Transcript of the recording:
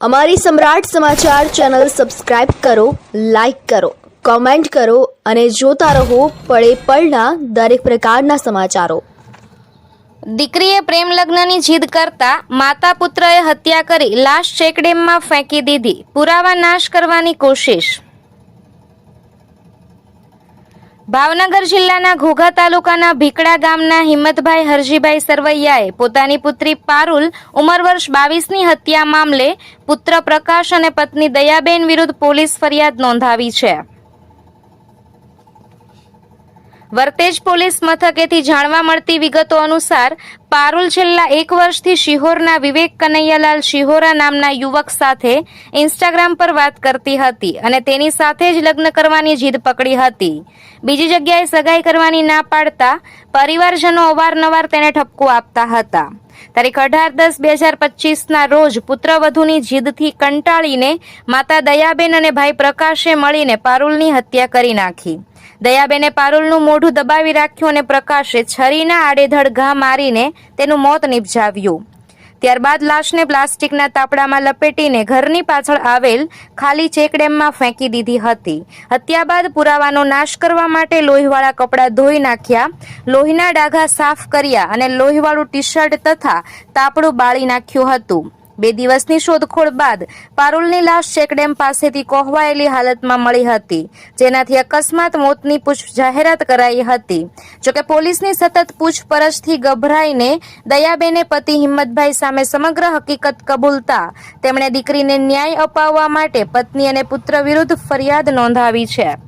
અમારી Samrat Samachar channel subscribe કરો, like કરો, કોમેન્ટ કરો અને જોતા રહો પળે પળના દરેક પ્રકારના સમાચારો. દીકરીએ પ્રેમ લગ્નની જીદ કરતા માતા પુત્રએ હત્યા કરી લાશ ચેકડેમમાં ફેંકી દીધી. પુરાવા નાશ કરવાની કોશિશ. ભાવનગર જિલ્લાના ઘોઘા તાલુકાના ભીકડા ગામના હિંમતભાઈ હરજીભાઈ સરવૈયાએ પોતાની પુત્રી પારુલ ઉંમર વર્ષ બાવીસની હત્યા મામલે પુત્ર પ્રકાશ અને પત્ની દયાબેન વિરુદ્ધ પોલીસ ફરિયાદ નોંધાવી છે. વર્તેજ પોલીસ મથકેથી જાણવા મળતી વિગતો અનુસાર, પારુલ છેલ્લા એક વર્ષથી શિહોરના વિવેક કનૈયાલાલ શિહોરા નામના યુવક સાથે ઇન્સ્ટાગ્રામ પર વાત કરતી હતી અને તેની સાથે જ લગ્ન કરવાની જીદ પકડી હતી. બીજી જગ્યાએ સગાઈ કરવાની ના પાડતા પરિવારજનો અવારનવાર તેને ઠપકો આપતા હતા. તારીખ અઢાર દસ બે હજાર પચીસના રોજ પુત્રવધુની જીદથી કંટાળીને માતા દયાબેન અને ભાઈ પ્રકાશે મળીને પારુલની હત્યા કરી નાખી. દયાબેને પારુલનું મોઢું દબાવી રાખ્યું અને પ્રકાશે છરીના આડેધડ ઘા મારીને તેનું મોત નિપજાવ્યું. ત્યારબાદ લાશને પ્લાસ્ટિકના તાપડામાં લપેટીને ઘરની પાછળ આવેલ ખાલી ચેકડેમમાં ફેંકી દીધી હતી. હત્યા બાદ પુરાવાનો નાશ કરવા માટે લોહીવાળા કપડાં ધોઈ નાખ્યા, લોહીના ડાઘા સાફ કર્યા અને લોહીવાળું ટી શર્ટ તથા તાપડું બાળી નાખ્યું હતું. બે દિવસની શોધખોળ બાદ પારુલની લાશ ચેકડેમ પાસેથી કોહવાયેલી હાલતમાં મળી હતી, જેનાથી અકસ્માત મોતની પૂછ, જાહેરાત કરાઈ હતી. જોકે પોલીસની સતત પૂછપરછથી ગભરાઈને દયાબેને પતિ હિંમતભાઈ સામે સમગ્ર હકીકત કબૂલતા તેમણે દીકરીને ન્યાય અપાવવા માટે પત્ની અને પુત્ર વિરુદ્ધ ફરિયાદ નોંધાવી છે.